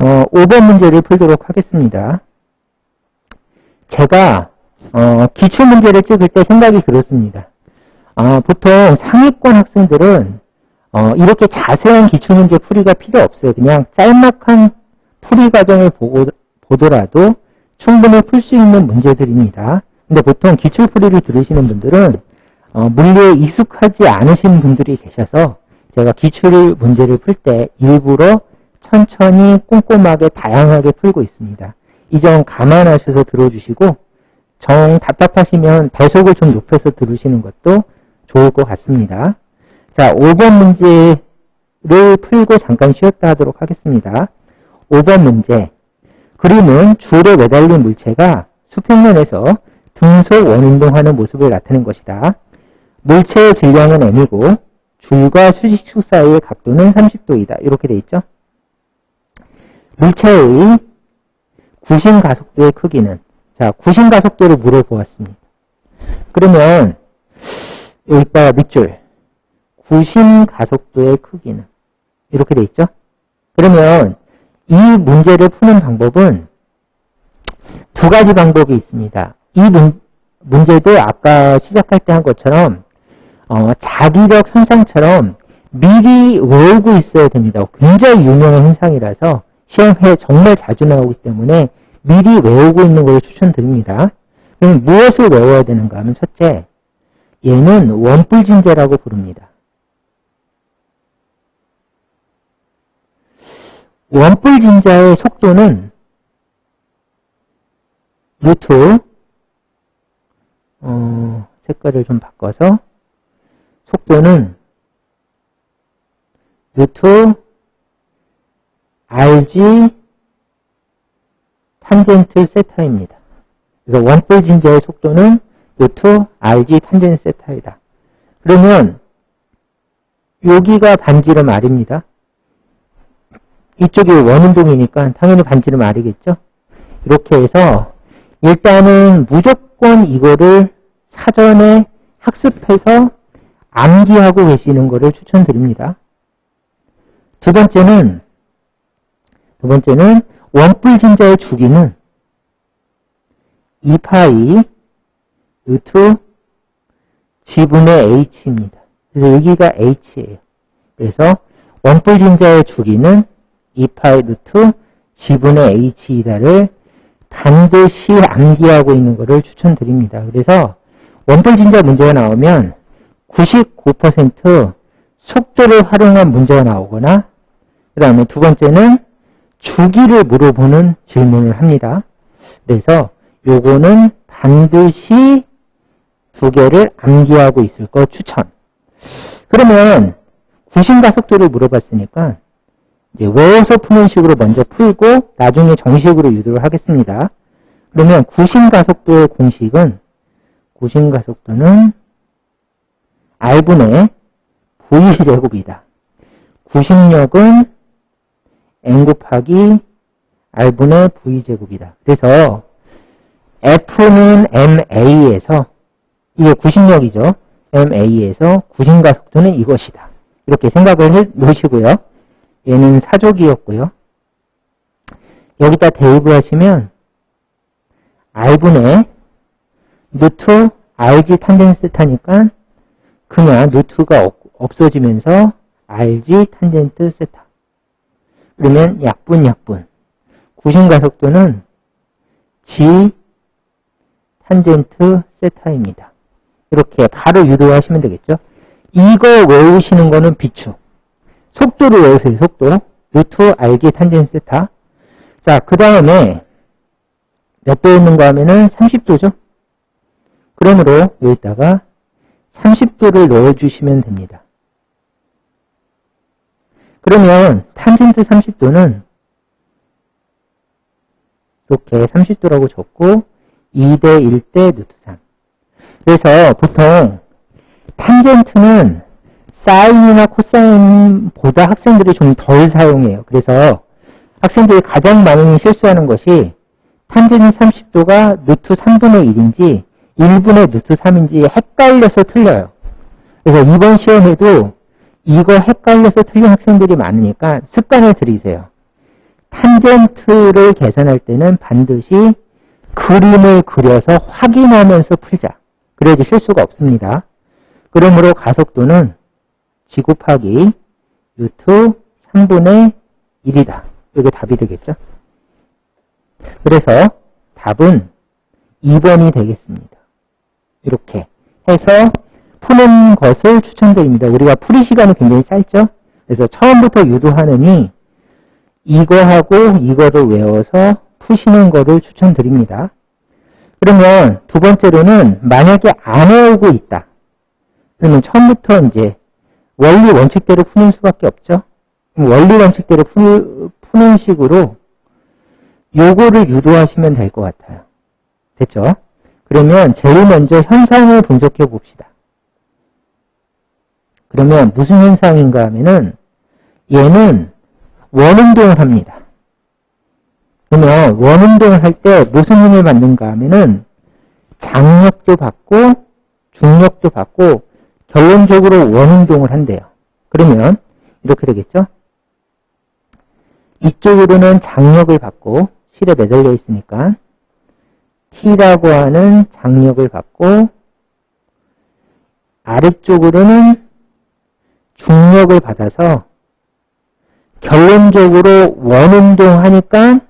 어, 5번 문제를 풀도록 하겠습니다. 제가 어, 기출문제를 찍을 때 생각이 그렇습니다. 아, 보통 상위권 학생들은 어, 이렇게 자세한 기출문제 풀이가 필요 없어요. 그냥 짤막한 풀이 과정을 보고, 보더라도 충분히 풀 수 있는 문제들입니다. 근데 보통 기출풀이를 들으시는 분들은 어, 물리에 익숙하지 않으신 분들이 계셔서 제가 기출 문제를 풀 때 일부러 천천히 꼼꼼하게 다양하게 풀고 있습니다. 이 점 감안하셔서 들어주시고 정 답답하시면 배속을 좀 높여서 들으시는 것도 좋을 것 같습니다. 자, 5번 문제를 풀고 잠깐 쉬었다 하도록 하겠습니다. 5번 문제. 그림은 줄에 매달린 물체가 수평면에서 등속 원운동하는 모습을 나타낸 것이다. 물체의 질량은 m이고 줄과 수직축 사이의 각도는 30도이다. 이렇게 돼 있죠. 물체의 구심가속도의 크기는 자 구심가속도를 물어보았습니다. 그러면 여기다 밑줄 구심가속도의 크기는 이렇게 돼 있죠. 그러면 이 문제를 푸는 방법은 두 가지 방법이 있습니다. 이 문, 문제도 아까 시작할 때 한 것처럼 어, 자기력 현상처럼 미리 외우고 있어야 됩니다. 굉장히 유명한 현상이라서 시험에 정말 자주 나오기 때문에 미리 외우고 있는 걸 추천드립니다. 그럼 무엇을 외워야 되는가 하면 첫째, 얘는 원뿔진제라고 부릅니다. 원뿔진자의 속도는 루트 어, 색깔을 좀 바꿔서 속도는 루트 RG 탄젠트 세타입니다. 그래서 원뿔 진자의 속도는 루트 RG 탄젠트 세타이다. 그러면 여기가 반지름 R입니다. 이쪽이 원운동이니까 당연히 반지름 R이겠죠? 이렇게 해서 일단은 무조건 이거를 사전에 학습해서 암기하고 계시는 것을 추천드립니다. 두 번째는 두 번째는 원뿔 진자의 주기는 2파이 루트 G분의 H입니다. 그래서 여기가 H예요. 그래서 원뿔 진자의 주기는 2파이 루트 G분의 H이다를 반드시 암기하고 있는 것을 추천드립니다. 그래서 원뿔 진자 문제가 나오면 99% 속도를 활용한 문제가 나오거나 그 다음에 두 번째는 주기를 물어보는 질문을 합니다. 그래서 요거는 반드시 두 개를 암기하고 있을 거 추천. 그러면 구심가 속도를 물어봤으니까 이제 외워서 푸는 식으로 먼저 풀고 나중에 정식으로 유도를 하겠습니다. 그러면 구심가속도의 공식은 구심가속도는 R분의 V제곱이다. 구심력은 N 곱하기 R분의 V제곱이다. 그래서 F는 MA에서 이게 구심력이죠. MA에서 구심가속도는 이것이다. 이렇게 생각을 해 놓으시고요. 얘는 사족이었고요. 여기다 대입을 하시면 R분의 루트 RG 탄젠세타니까 그냥 루트가 없어지면서 RG 탄젠트 세타. 그러면 약분 약분. 구심가속도는 G 탄젠트 세타입니다. 이렇게 바로 유도하시면 되겠죠. 이거 외우시는 거는 비추. 속도를 외우세요. 속도. 루트 RG 탄젠트 세타. 자, 그 다음에 몇 도에 있는가 하면은 30도죠. 그러므로 여기다가 30도를 넣어주시면 됩니다. 그러면 탄젠트 30도는 이렇게 30도라고 적고 2대 1대 루트 3. 그래서 보통 탄젠트는 사인이나 코사인보다 학생들이 좀 덜 사용해요. 그래서 학생들이 가장 많이 실수하는 것이 탄젠트 30도가 루트 3분의 1인지 1분의 루트 3인지 헷갈려서 틀려요. 그래서 이번 시험에도 이거 헷갈려서 틀린 학생들이 많으니까 습관을 들이세요. 탄젠트를 계산할 때는 반드시 그림을 그려서 확인하면서 풀자. 그래야지 실수가 없습니다. 그러므로 가속도는 g 곱하기 u2 3분의 1이다. 이게 답이 되겠죠? 그래서 답은 2번이 되겠습니다. 이렇게 해서 푸는 것을 추천드립니다. 우리가 풀이 시간이 굉장히 짧죠? 그래서 처음부터 유도하느니 이거하고 이거를 외워서 푸시는 거를 추천드립니다. 그러면 두 번째로는 만약에 안 외우고 있다. 그러면 처음부터 이제 원리 원칙대로 푸는 수밖에 없죠. 원리 원칙대로 푸, 푸는 식으로 요거를 유도하시면 될 것 같아요. 됐죠? 그러면 제일 먼저 현상을 분석해 봅시다. 그러면 무슨 현상인가 하면은 얘는 원운동을 합니다. 그러면 원운동을 할 때 무슨 힘을 받는가 하면은 장력도 받고 중력도 받고 결론적으로 원운동을 한대요. 그러면 이렇게 되겠죠? 이쪽으로는 장력을 받고 실에 매달려 있으니까 T라고 하는 장력을 받고 아래쪽으로는 중력을 받아서 결론적으로 원운동하니까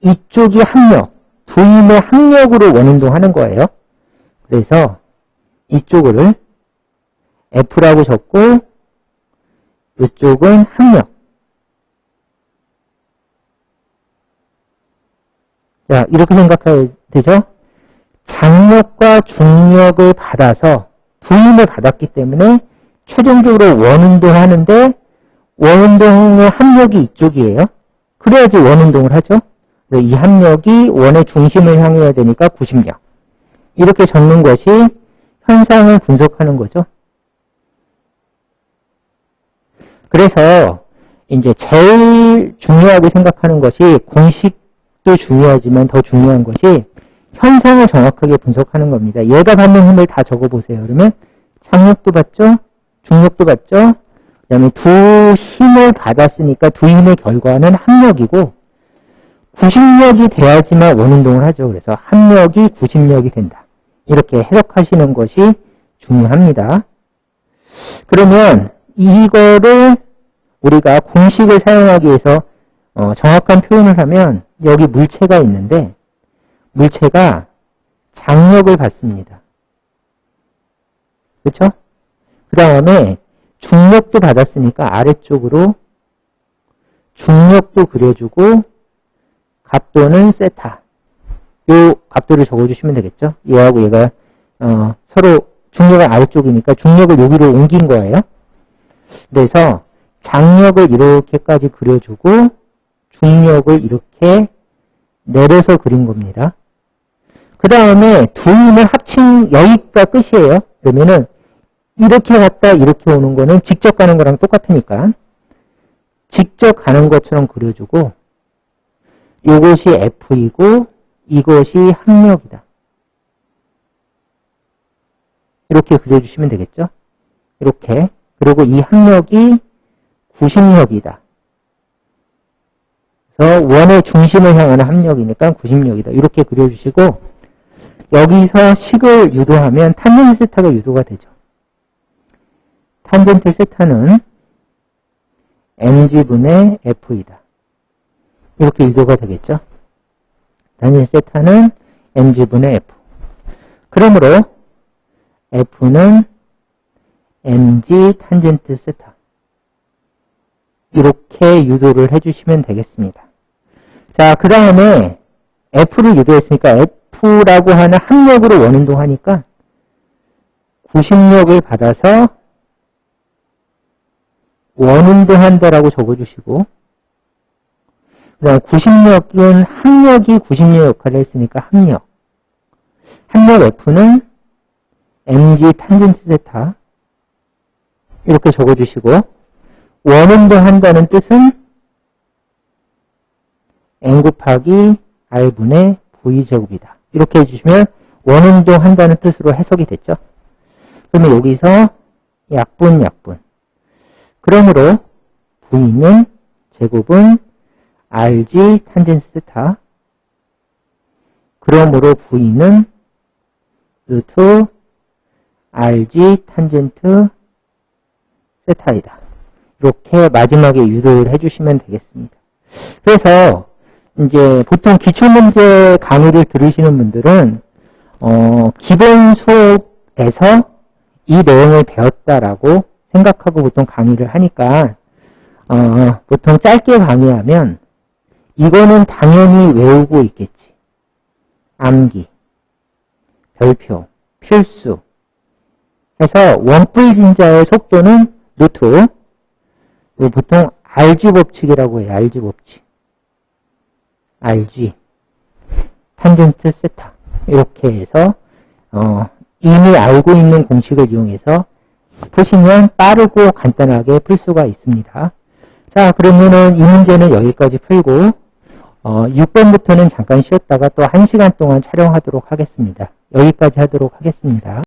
이쪽이 합력, 두 힘의 합력으로 원운동하는 거예요. 그래서 이쪽을 F라고 적고 이쪽은 합력. 자, 이렇게 생각해야 되죠? 장력과 중력을 받아서 두 힘을 받았기 때문에 최종적으로 원운동 하는데 원운동의 합력이 이쪽이에요. 그래야지 원운동을 하죠. 이 합력이 원의 중심을 향해야 되니까 90력. 이렇게 적는 것이 현상을 분석하는 거죠. 그래서 이제 제일 중요하게 생각하는 것이 공식도 중요하지만 더 중요한 것이 현상을 정확하게 분석하는 겁니다. 얘가 받는 힘을 다 적어보세요. 그러면 장력도 받죠? 중력도 받죠? 그 다음에 두 힘을 받았으니까 두 힘의 결과는 합력이고 90력이 돼야지만 원운동을 하죠. 그래서 합력이 90력이 된다. 이렇게 해석하시는 것이 중요합니다. 그러면 이거를 우리가 공식을 사용하기 위해서 어, 정확한 표현을 하면 여기 물체가 있는데 물체가 장력을 받습니다. 그렇죠? 그 다음에 중력도 받았으니까 아래쪽으로 중력도 그려주고 각도는 세타. 요 각도를 적어주시면 되겠죠? 얘하고 얘가 어, 서로 중력은 아래쪽이니까 중력을 여기로 옮긴 거예요. 그래서 장력을 이렇게까지 그려주고 중력을 이렇게 내려서 그린 겁니다. 그 다음에 두 힘을 합친 여기가 끝이에요. 그러면은 이렇게 갔다 이렇게 오는 거는 직접 가는 거랑 똑같으니까 직접 가는 것처럼 그려주고 이것이 F이고 이것이 합력이다. 이렇게 그려주시면 되겠죠? 이렇게 그리고 이 합력이 구심력이다. 그래서 원의 중심을 향하는 합력이니까 구심력이다. 이렇게 그려주시고 여기서 식을 유도하면 탄젠트 세타가 유도가 되죠. 탄젠트 세타는 mg분의 f이다. 이렇게 유도가 되겠죠. 탄젠트 세타는 mg분의 f. 그러므로 f는 mg 탄젠트 세타. 이렇게 유도를 해주시면 되겠습니다. 자, 그 다음에 F를 유도했으니까 F라고 하는 합력으로 원운동 하니까 90력을 받아서 원운동한다라고 적어주시고 그 다음 90력은 합력이 90력 역할을 했으니까 합력 합력 F는 mg 탄젠트 세타 이렇게 적어주시고 원운동 한다는 뜻은 n 곱하기 r분의 v제곱이다. 이렇게 해주시면 원운동 한다는 뜻으로 해석이 됐죠. 그러면 여기서 약분, 약분. 그러므로 v는 제곱은 RG 탄젠스 세타. 그러므로 V는 루트 RG 탄젠트 세타이다. 이렇게 마지막에 유도를 해주시면 되겠습니다. 그래서 이제 보통 기출문제 강의를 들으시는 분들은 어, 기본 수업에서 이 내용을 배웠다라고 생각하고 보통 강의를 하니까 어, 보통 짧게 강의하면 이거는 당연히 외우고 있겠지. 암기, 별표, 필수. 해서 원뿔 진자의 속도는 루트. 보통 RG 법칙이라고 해요. RG 법칙. RG. 탄젠트 세타. 이렇게 해서 어, 이미 알고 있는 공식을 이용해서 푸시면 빠르고 간단하게 풀 수가 있습니다. 자, 그러면은 이 문제는 여기까지 풀고 어, 6번부터는 잠깐 쉬었다가 또 1시간 동안 촬영하도록 하겠습니다. 여기까지 하도록 하겠습니다.